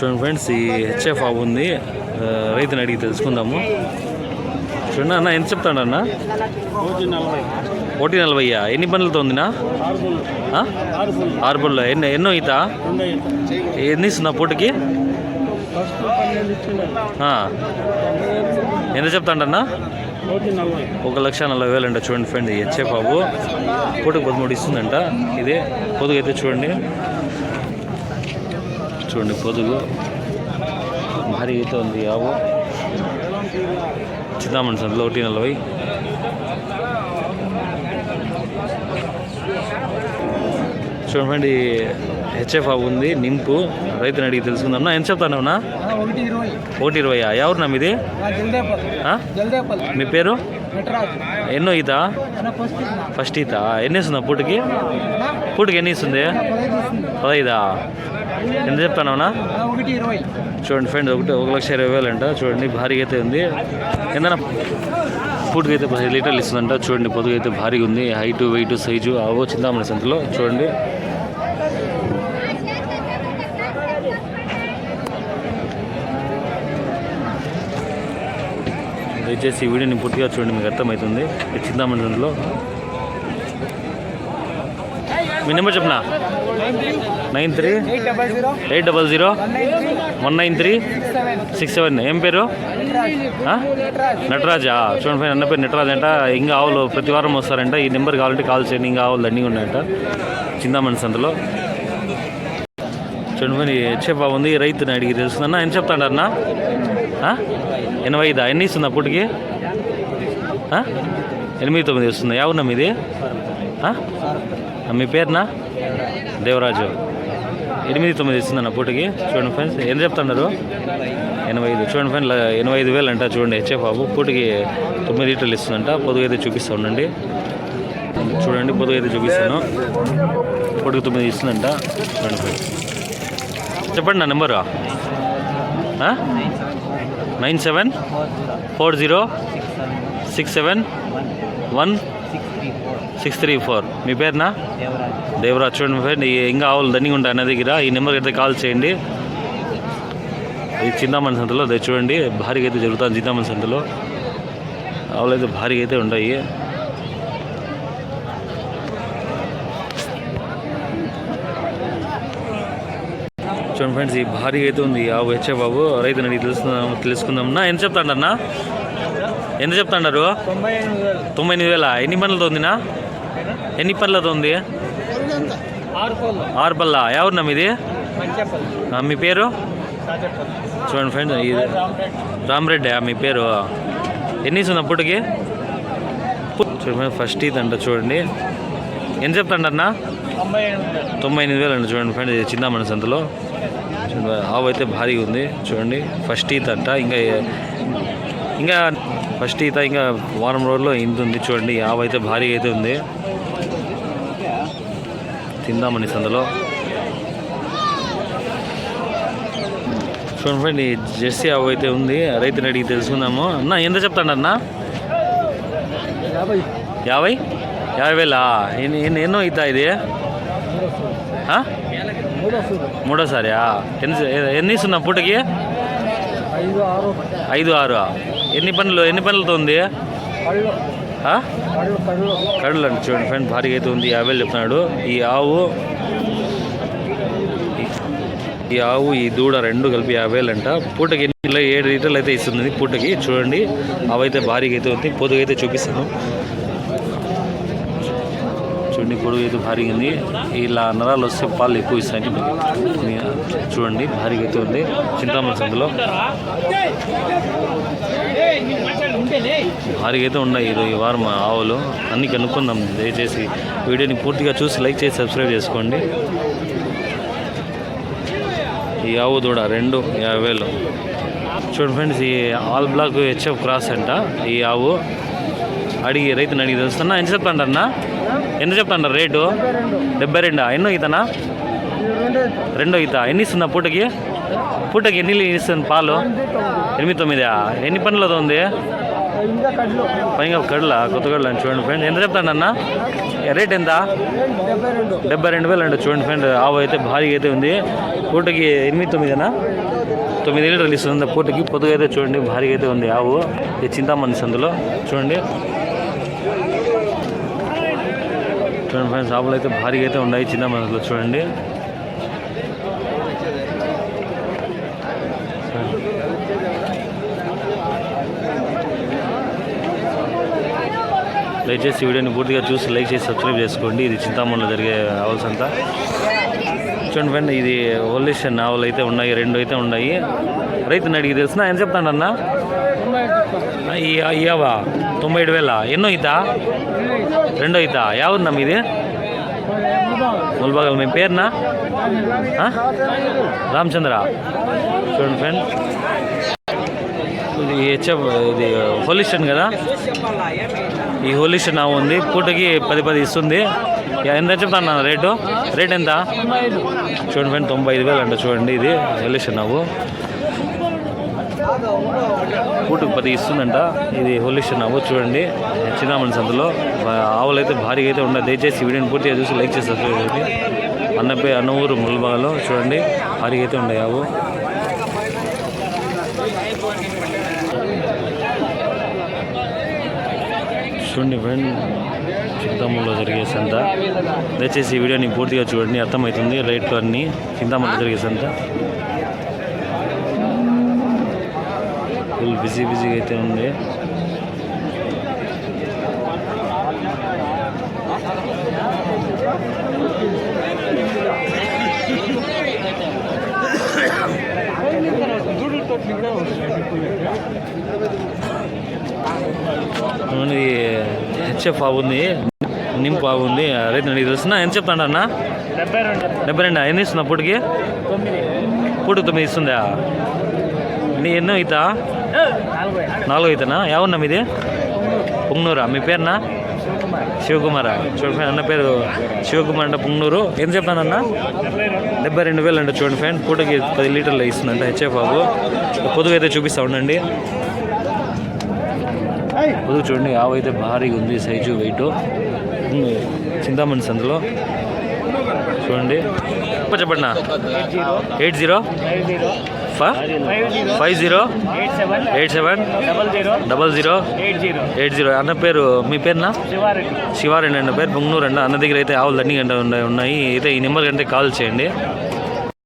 చూడండి ఫ్రెండ్స్ ఈ హెచ్ఎఫ్ ఆవు ఉంది. రైతుని అడిగి తెలుసుకుందాము. చూడండి అన్న ఎంత చెప్తాడు అన్న? ఒకటి నలభయ్యా ఎన్ని పనులతో ఉందినా? ఆరు పనులు ఎన్ని ఎన్నో ఈత? ఎన్ని ఇస్తున్నా పూటకి? ఎంత చెప్తాడన్నా ఒక లక్ష నలభై వేలు అంట చూడండి ఫ్రెండ్ హెచ్ఏ బాబు పూటకి పదమూడు ఇస్తుందంట. ఇదే పొదుగు అయితే చూడండి. చూడండి పొదుగు. భారీ అయితే ఉంది ఆవు. చింతామణి సంతలో ఒకటి నలభై. చూడండి హెచ్ఎఫ్ ఆవు ఉంది నింపు. రైతుని అడిగి తెలుసుకుందాం. ఎంత చెప్తానవునా ఒకటి ఇరవై. ఒకటి ఇరవై ఎవరున్నా మీది? మీ పేరు? ఎన్నో ఈత? ఫస్ట్ ఈత. ఎన్ని ఇస్తుందా పూటకి? పూటకి ఎన్ని ఇస్తుంది పదైదా? ఎంత చెప్తానవునా చూడండి ఫ్రెండ్ ఒకటి ఒక లక్ష ఇరవై వేలు అంట. చూడండి భారీగా అయితే ఉంది. ఏందన్నా పూటకి అయితే పదిహేను లీటర్లు ఇస్తుందంట. చూడండి పొదుగు అయితే భారీగా ఉంది. హైటు వెయిట్ సైజు అవో చింతామణి సంతలో. చూడండి. దయచేసి ఈ వీడియోని పూర్తిగా చూడండి మీకు అర్థమవుతుంది. చింతామండలంలో చింతామణి మీ నెంబర్ చెప్పనా? Nine three eight double zero one nine three six seven. ఏం పేరు? నటరాజా. చూడండి పైన అన్న పేరు నటరాజ్ అంట. ఇంకా ఆవులు ప్రతి వారం వస్తారంట. ఈ నెంబర్ కావాలంటే కాల్ చేయండి. ఇంకా ఆవులు దండిగా ఉన్నాయంట. చింతామణి సంతలో చూడండి ఫ్రెండ్ చెప్పా ఉంది రైతుని అడిగి తెలుస్తుందన్న ఎంత చెప్తాడన్నా ఎనభై ఐదా? ఎన్ని ఇస్తుంది అప్పటికి? ఎనిమిది తొమ్మిది వస్తుంది. ఎవరున్నా మీది? మీ పేరునా? దేవరాజు. ఎనిమిది తొమ్మిది ఇస్తుందన్న పూటకి చూడండి ఫ్రెండ్స్ ఎంత చెప్తున్నారు ఎనభై ఐదు. చూడండి ఫ్రెండ్స్ ఎనభై ఐదు వేలు అంట చూడండి హెచ్ఎఫ్ బాబు. పూటకి తొమ్మిది లీటర్లు ఇస్తుందంట. పొదుగు అయితే చూపిస్తా ఉండండి. చూడండి పొదుగు అయితే చూపిస్తాను. పూటకి తొమ్మిది ఇస్తుందంట. చూడండి ఫ్రెండ్స్ చెప్పండి నా number. Nine seven four zero six seven one six three four. మీ పేరునా? దేవరాజ్. చూడండి మీ పేరు. ఇంకా ఆవులు దండిగా ఉంటాయి నా దగ్గర. ఈ నెంబర్కి అయితే కాల్ చేయండి. ఇది చింతామణి సంతలో అదే చూడండి. భారీగా అయితే జరుగుతుంది చింతామణి సంతలో ఆవులు అయితే భారీగా అయితే ఉంటాయి. చూడండి ఫ్రెండ్స్ ఈ భారీగా అయితే ఉంది. ఆవు వచ్చే బాబు రైతు అడిగి తెలుసుకుందాం తెలుసుకుందాం. ఎంత చెప్తాడన్నా ఎంత చెప్తాడారు? తొంభై ఎనిమిది తొంభై ఎనిమిది వేల? ఎన్ని పనులతో ఉందినా ఎన్ని పనులతో ఉంది? ఆరు పల్ల ఎవరున్నా మీది? మీ పేరు? చూడండి ఫ్రెండ్ ఇది రామరెడ్డి మీ పేరు? ఎన్ని ఇస్తుంది అప్పటికి? చూడండి ఫస్ట్ ఇది అంట చూడండి. ఎంత చెప్తాడన్నా తొంభై ఎనిమిది వేలు తొంభై ఎనిమిది వేలు అండి చూడండి ఫ్రెండ్ ఇది మన సంతలో చూడండి ఆవు అయితే భారీగా ఉంది చూడండి. ఫస్ట్ ఈత అంట ఇంకా ఇంకా ఫస్ట్ ఈత ఇంకా వారం రోజుల్లో ఇంత ఉంది చూడండి. ఈ ఆవు అయితే భారీగా అయితే ఉంది. తిందామని సందులో చూడండి ఫ్రెండ్ ఈ జెర్సీ ఆవు అయితే ఉంది రైతుని అడిగి తెలుసుకుందాము. అన్న ఎంత చెప్తాడు అన్న? యాభై? యాభై యాభై వేలా? ఎన్నో ఈత ఇది? మూడోసారియా మూడోసారి ఎన్ని ఎన్ని ఇస్తున్నా పూటకి? ఐదు ఆరు. ఎన్ని పనులు ఎన్ని పనులతో ఉంది? కళ్ళు అండి చూడండి ఫ్రెండ్ భారీగా అయితే ఉంది. యాభై చెప్తున్నాడు. ఈ ఆవు ఈ- ఆవు ఈ దూడ రెండు కలిపి యాభై అంట పూటకి ఎన్ని ఏడు లీటర్లు అయితే ఇస్తుంది పూటకి. చూడండి అవైతే భారీగా అయితే ఉంది. పొదుగు అయితే చూపిస్తాను. చూడండి పొడుగు అయితే భారీగా ఉంది. ఇలా నరాలు వస్తే పాలు ఎక్కువ ఇస్తాయి చూడండి భారీగా అయితే ఉంది. చింతామణి సందులో భారీగా అయితే ఉన్నాయి ఈరోజు ఈ వారం ఆవులు. అన్ని కనుక్కుందాం దయచేసి వీడియోని పూర్తిగా చూసి లైక్ చేసి సబ్స్క్రైబ్ చేసుకోండి. ఈ ఆవు దూడ రెండు యాభై వేలు. చూడండి ఫ్రెండ్స్ ఈ ఆల్ బ్లాక్ హెచ్ఎఫ్ క్రాస్ అంట ఈ ఆవు. అడిగి రైతుని అడిగి తెలుస్తున్నా ఎంత చెప్పండి అన్నా ఎంత చెప్తాను రేటు? డెబ్బై రెండా. ఎన్నో ఈతనా? రెండు రెండో ఈత. ఎన్ని ఇస్తుందా పూటకి? పూటకి ఎన్ని ఇస్తుంది పాలు? ఎనిమిది తొమ్మిదా? ఎన్ని పనులతో ఉంది? పైగా కడల కొత్త కడల చూడండి ఫ్రెండ్ ఎంత చెప్తాను అన్న? రేట్ ఎంత? డెబ్బై రెండు వేలు అండి చూడండి ఫ్రెండ్ ఆవు అయితే భారీగా అయితే ఉంది. పూటకి ఎనిమిది తొమ్మిదేనా? తొమ్మిది లీటర్లు ఇస్తుంది పూటకి. పొద్దుగా అయితే చూడండి భారీగా అయితే ఉంది ఆవు. ఇది చింతామణి సందులో చూడండి. చూడండి ఫ్రెండ్స్ ఆవులు అయితే భారీగా అయితే ఉన్నాయి. చిన్న మనసులో చూడండి. దయచేసి వీడియోని పూర్తిగా చూసి లైక్ చేసి సబ్స్క్రైబ్ చేసుకోండి. ఇది చింతామణిలో జరిగే ఆవుల్స్ అంతా. చూడండి ఫ్రెండ్ ఇది హోలిషన్ ఆవులు అయితే ఉన్నాయి రెండు అయితే ఉన్నాయి రైతుని అడిగి తెలిసిన ఎంత చెప్తాడన్న ఈ ఈ ఆవా తొంభై ఏడు వేల ఎన్నో అవుతా రెండో అవుతా ఎవరున్నా మీది ముల్బాగల్ మీ పేరునా ఆ? రామచంద్ర చూడండి ఫ్రెండ్ ఇది హెచ్ఎఫ్ ఇది హోలిషన్ కదా? ఈ హోలిషన్ ఆవు ఉంది. పూటకి పది పది ఇస్తుంది. ఎంత చెప్తాను రేటు? రేట్ ఎంత? చూడండి ఫ్రెండ్ తొంభై ఐదు వేలు అంట చూడండి ఇది హోలిషన్ ఆవు పూటకు పది ఇస్తుందంట ఇది హోలిషన్ ఆవు చూడండి. చిన్నామణి సందులో. ఆవులు అయితే భారీగా అయితే ఉండదు దయచేసి వీడియోని పూర్తిగా చూసి లైక్ చేసి చూడండి అన్నపై అన్న ఊరు ముల్బాలో చూడండి. భారీగా అయితే ఉన్నాయి ఆవు. చూడండి ఫ్రెండ్ చింతామణిలో జరిగే సంత. దయచేసి ఈ వీడియోని పూర్తిగా చూడండి. అర్థమవుతుంది రైట్లు అన్నీ. చింతామణిలో జరిగే సంత. ఫుల్ బిజీ బిజీగా అయితే ఉంది. హెచ్ఎఫ్ బాగుంది నింపు బాగుంది రైతు నీకు తెలుసునా? ఎంత చెప్తాడు అన్న? డెబ్బై రెండు. డెబ్బై రెండు? ఎన్ని ఇస్తున్నా పూటకి తొమ్మిది. పూటకి తొమ్మిది ఇస్తుందా? నీ ఎన్నో అవుతా నాలుగో. అవుతానా ఎవరున్నా మీది? పుంగనూరా? మీ పేరునా? శివకుమారా. చూడండి అన్న పేరు శివకుమార్ అంటే పుంగనూరు. ఎంత చెప్తాను అన్న డెబ్బై రెండు వేలు అంటే చూడండి ఫ్రెండ్ పూటకి పది లీటర్లు ఇస్తుందంట హెచ్ఎఫ్ బాబు. పొదుగు అయితే చూపిస్తా ఉండండి. పొదుగు చూడండి ఆవు అయితే భారీగా ఉంది సైజు వెయిట్ చింతామణి సందులో. చూడండి. చెప్ప చెప్పండి eight zero. Five zero eight seven double zero eight zero అన్న పేరు మీ పేరునా? శివారెడ్డి. శివారెడ్డి అన్న పేరు పొంగనూరు అన్న. దగ్గర అయితే ఆవులు అన్ని గంట ఉన్నాయి అయితే ఈ నెంబర్ కంటే కాల్ చేయండి.